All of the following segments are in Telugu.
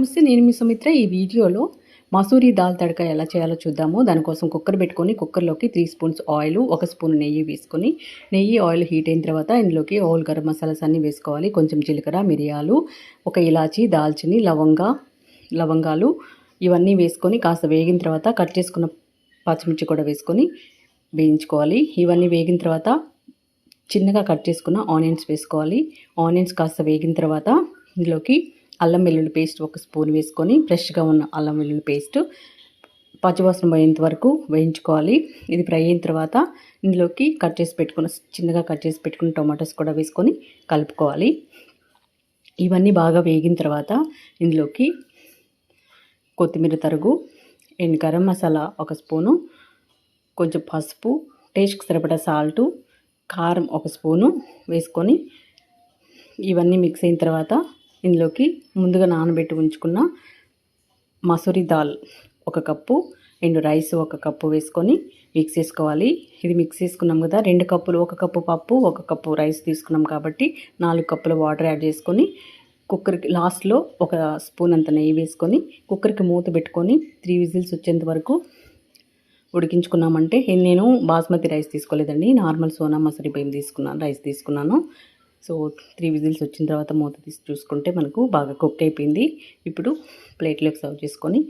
నమస్తే నేను మీ సుమిత్ర. ఈ వీడియోలో మసూరి దాల్ తడక ఎలా చేయాలో చూద్దాము. దానికోసం కుక్కర్ పెట్టుకొని కుక్కర్లోకి త్రీ స్పూన్స్ ఆయిల్ ఒక స్పూన్ నెయ్యి వేసుకొని నెయ్యి ఆయిల్ హీట్ అయిన తర్వాత ఇందులోకి ఆయిల్ గరం మసాలాస్ అన్నీ వేసుకోవాలి. కొంచెం జీలకర్ర మిరియాలు ఒక ఇలాచి దాల్చిని లవంగా లవంగాలు ఇవన్నీ వేసుకొని కాస్త వేగిన తర్వాత కట్ చేసుకున్న పచ్చిమిర్చి కూడా వేసుకొని వేయించుకోవాలి. ఇవన్నీ వేగిన తర్వాత చిన్నగా కట్ చేసుకున్న ఆనియన్స్ వేసుకోవాలి. ఆనియన్స్ కాస్త వేగిన తర్వాత ఇందులోకి అల్లం వెల్లుల్లి పేస్ట్ ఒక స్పూన్ వేసుకొని ఫ్రెష్గా ఉన్న అల్లం వెల్లుల్లి పేస్ట్ పచ్చివాసన పోయేంత వరకు వేయించుకోవాలి. ఇది ఫ్రై అయిన తర్వాత ఇందులోకి కట్ చేసి పెట్టుకున్న చిన్నగా కట్ చేసి పెట్టుకున్న టొమాటోస్ కూడా వేసుకొని కలుపుకోవాలి. ఇవన్నీ బాగా వేగిన తర్వాత ఇందులోకి కొత్తిమీర తరుగు అండ్ గరం మసాలా ఒక స్పూను కొంచెం పసుపు టేస్ట్కి సరిపడా సాల్టు కారం ఒక స్పూను వేసుకొని ఇవన్నీ మిక్స్ అయిన తర్వాత ఇందులోకి ముందుగా నానబెట్టి ఉంచుకున్న మసూరి దాల్ ఒక కప్పు ఎండు రైస్ ఒక కప్పు వేసుకొని మిక్స్ చేసుకోవాలి. ఇది మిక్స్ చేసుకున్నాం కదా రెండు కప్పులు ఒక కప్పు పప్పు ఒక కప్పు రైస్ తీసుకున్నాం కాబట్టి నాలుగు కప్పుల వాటర్ యాడ్ చేసుకొని కుక్కర్కి లాస్ట్లో ఒక స్పూన్ అంత నెయ్యి వేసుకొని కుక్కర్కి మూత పెట్టుకొని త్రీ విజిల్స్ వచ్చేంత వరకు ఉడికించుకున్నామంటే నేను బాస్మతి రైస్ తీసుకోలేదండి. నార్మల్ సోనా మసూరి బియ్యం తీసుకున్నాను రైస్ తీసుకున్నాను. సో త్రీ విజిల్స్ వచ్చిన తర్వాత మూత తీసి చూసుకుంటే మనకు బాగా కుక్ అయిపోయింది. ఇప్పుడు ప్లేట్లోకి సర్వ్ చేసుకొని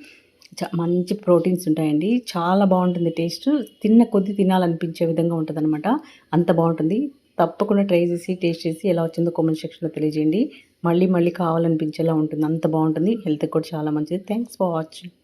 మంచి ప్రోటీన్స్ ఉంటాయండి. చాలా బాగుంటుంది టేస్ట్. తిన్న కొద్ది తినాలనిపించే విధంగా ఉంటుందనమాట అంత బాగుంటుంది. తప్పకుండా ట్రై చేసి టేస్ట్ చేసి ఎలా వచ్చిందో కామెంట్ సెక్షన్లో తెలియజేయండి. మళ్ళీ మళ్ళీ కావాలనిపించేలా ఉంటుంది. అంత బాగుంటుంది. హెల్త్కి కూడా చాలా మంచిది. Thanks for watching.